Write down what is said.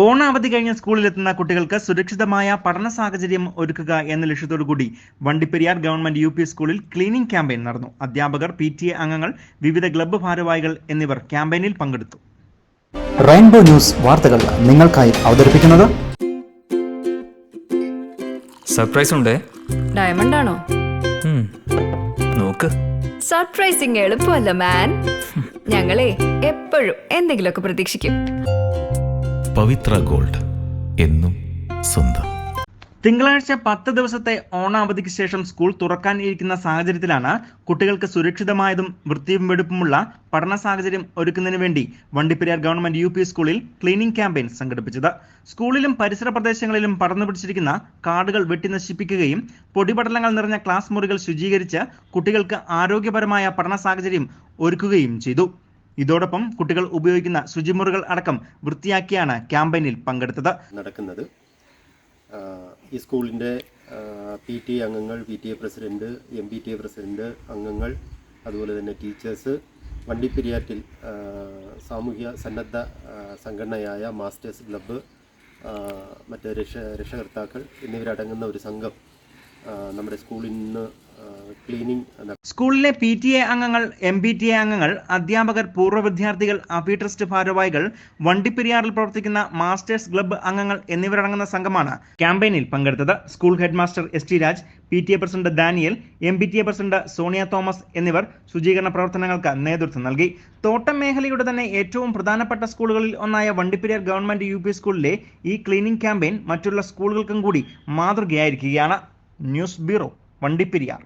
ഓണാവധി കഴിഞ്ഞ സ്കൂളിലെത്തുന്ന കുട്ടികൾക്ക് സുരക്ഷിതമായ പഠന സാഹചര്യം ഒരുക്കുക എന്ന ലക്ഷ്യത്തോടു കൂടി വണ്ടിപ്പെരിയാർ ഗവൺമെന്റ് യു പി സ്കൂളിൽ ക്ലീനിംഗ് ക്യാമ്പയിൻ നടന്നു. അധ്യാപകർ പി ടി എ അംഗങ്ങൾ വിവിധ ക്ലബ്ബ് ഭാരവാഹികൾ എന്നിവർ ക്യാമ്പയിനിൽ പങ്കെടുത്തു. റെയിൻബോ ന്യൂസ് വാർത്തകൾ നിങ്ങൾക്കായി അവതരിപ്പിക്കുന്നത് സർപ്രൈസ് ഉണ്ടേ? ഡയമണ്ട് ആണോ? നോക്ക്. സർപ്രൈസിങ് എളുപ്പമല്ല മാൻ. ഞങ്ങളെ എപ്പോഴും എന്തെങ്കിലുമൊക്കെ പ്രതീക്ഷിക്കും. പവിത്ര ഗോൾഡ് എന്നും സ്വന്തം. തിങ്കളാഴ്ച പത്ത് ദിവസത്തെ ഓണാവധിക്ക് ശേഷം സ്കൂൾ തുറക്കാൻ ഇരിക്കുന്ന സാഹചര്യത്തിലാണ് കുട്ടികൾക്ക് സുരക്ഷിതമായതും വൃത്തിയും വെടുപ്പുമുള്ള പഠന സാഹചര്യം ഒരുക്കുന്നതിന് വേണ്ടി വണ്ടിപ്പെരിയാർ ഗവൺമെന്റ് യു സ്കൂളിൽ ക്ലീനിംഗ് ക്യാമ്പയിൻ സംഘടിപ്പിച്ചത്. സ്കൂളിലും പരിസര പ്രദേശങ്ങളിലും പടർന്നു പിടിച്ചിരിക്കുന്ന കാടുകൾ വെട്ടി നശിപ്പിക്കുകയും പൊടിപടലങ്ങൾ നിറഞ്ഞ ക്ലാസ് മുറികൾ ശുചീകരിച്ച് കുട്ടികൾക്ക് ആരോഗ്യപരമായ പഠന സാഹചര്യം ഒരുക്കുകയും ചെയ്തു. ഇതോടൊപ്പം കുട്ടികൾ ഉപയോഗിക്കുന്ന ശുചിമുറികൾ അടക്കം വൃത്തിയാക്കിയാണ് ക്യാമ്പയിനിൽ പങ്കെടുത്തത്. നടക്കുന്നത്. ഈ സ്കൂളിന്റെ പി ടി അംഗങ്ങൾ P T A president M P T A president അംഗങ്ങൾ അതുപോലെ തന്നെ ടീച്ചേഴ്സ് വണ്ടിപ്പെരിയാറ്റിൽ സാമൂഹ്യ സന്നദ്ധ സംഘടനയായ മാസ്റ്റേഴ്സ് ക്ലബ്ബ് മറ്റ് രക്ഷ രക്ഷകർത്താക്കൾ എന്നിവരടങ്ങുന്ന ഒരു സംഘം നമ്മുടെ സ്കൂളിൽ നിന്ന് ക്ലീനിങ് സ്കൂളിലെ പി ടി എ അംഗങ്ങൾ എം ബി ടി എ അംഗങ്ങൾ അധ്യാപകർ പൂർവ വിദ്യാർത്ഥികൾ അഫി ട്രസ്റ്റ് ഭാരവാഹികൾ വണ്ടിപ്പെരിയാറിൽ പ്രവർത്തിക്കുന്ന മാസ്റ്റേഴ്സ് ക്ലബ്ബ് അംഗങ്ങൾ എന്നിവരടങ്ങുന്ന സംഘമാണ് ക്യാമ്പയിനിൽ പങ്കെടുത്തത്. School head master S T Raj P T A president Daniel M B T A president Sonia Thomas എന്നിവർ ശുചീകരണ പ്രവർത്തനങ്ങൾക്ക് നേതൃത്വം നൽകി. തോട്ടം മേഖലയുടെ തന്നെ ഏറ്റവും പ്രധാനപ്പെട്ട സ്കൂളുകളിൽ ഒന്നായ വണ്ടിപ്പെരിയാർ ഗവൺമെന്റ് യു പി സ്കൂളിലെ ഈ ക്ലീനിംഗ് ക്യാമ്പയിൻ മറ്റുള്ള സ്കൂളുകൾക്കും കൂടി മാതൃകയായിരിക്കുകയാണ്. News bureau Vandiperiyar.